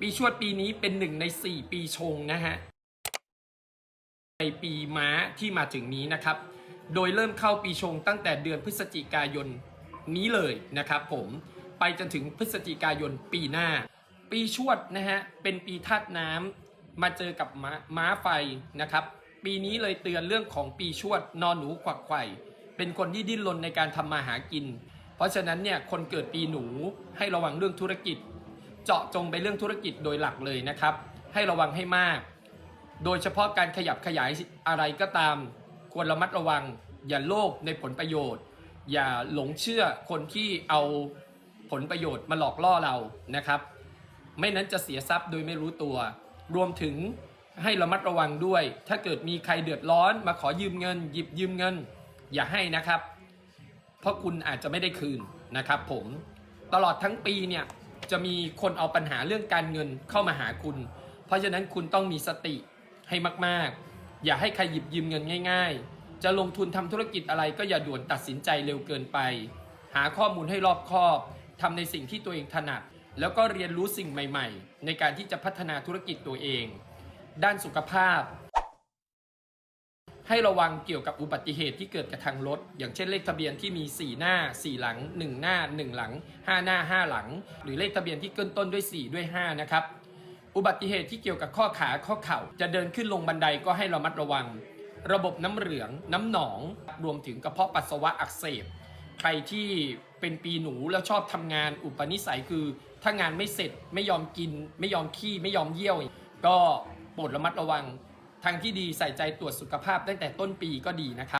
ปีชวดปีนี้เป็นหนึ่งในสี่ปีชงนะฮะในปีม้าที่มาถึงนี้นะครับ โดยเริ่มเข้าปีชงตั้งแต่เดือนพฤศจิกายนนี้เลยนะครับผมไปจนถึงพฤศจิกายนปีหน้า ปีชวดนะฮะเป็นปีธาตุน้ำมาเจอกับม้าม้าไฟนะครับ ปีนี้เลยเตือนเรื่องของปีชวดนอนหนูขวักไข่เป็นคนที่ดิ้นรนในการทำมาหากิน เพราะฉะนั้นเนี่ยคนเกิดปีหนูให้ระวังเรื่องธุรกิจ เจาะจงไปเรื่องธุรกิจโดยหลักเลยนะครับ ให้ระวังให้มาก โดยเฉพาะการขยับขยายอะไรก็ตาม ควรระมัดระวัง อย่าโลภในผลประโยชน์ อย่าหลงเชื่อคนที่เอาผลประโยชน์มาหลอกล่อเรานะครับ ไม่นั้นจะเสียทรัพย์โดยไม่รู้ตัว รวมถึงให้ระมัดระวังด้วย ถ้าเกิดมีใครเดือดร้อนมาขอยืมเงิน หยิบยืมเงิน อย่าให้นะครับ เพราะคุณอาจจะไม่ได้คืนนะครับผมตลอดทั้งปีเนี่ย จะมีคนเอาปัญหาเรื่องการเงินเข้ามาหาคุณ เพราะฉะนั้นคุณต้องมีสติให้มากๆ อย่าให้ใครหยิบยืมเงินง่าย ๆ จะลงทุนทำธุรกิจอะไรก็อย่าด่วนตัดสินใจเร็วเกินไป หาข้อมูลให้รอบคอบทำในสิ่งที่ตัวเองถนัด แล้วก็เรียนรู้สิ่งใหม่ ๆ ในการที่จะพัฒนาธุรกิจตัวเอง ด้านสุขภาพ ให้ระวังเกี่ยวกับอุบัติเหตุที่เกิดกับทางรถ อย่างเช่นเลขทะเบียนที่มี 4 หน้า 4 หลัง 1 หน้า 1 หลัง 5 หน้า 5 หลัง หรือเลขทะเบียนที่เกินต้นด้วย 4 ด้วย 5 นะครับ อุบัติเหตุที่เกี่ยวกับข้อขาข้อเข่า จะเดินขึ้นลงบันไดก็ให้ระมัดระวัง ระบบน้ำเหลือง น้ำหนอง รวมถึงกระเพาะปัสสาวะอักเสบ ใครที่เป็นปีหนูแล้วชอบทำงานอุปนิสัยคือ ถ้างานไม่เสร็จไม่ยอมกิน ไม่ยอมขี้ไม่ยอมเยี่ยว ก็โปรดระมัดระวัง ทางที่ดีใส่ใจตรวจสุขภาพตั้งแต่ต้นปีก็ดีนะครับ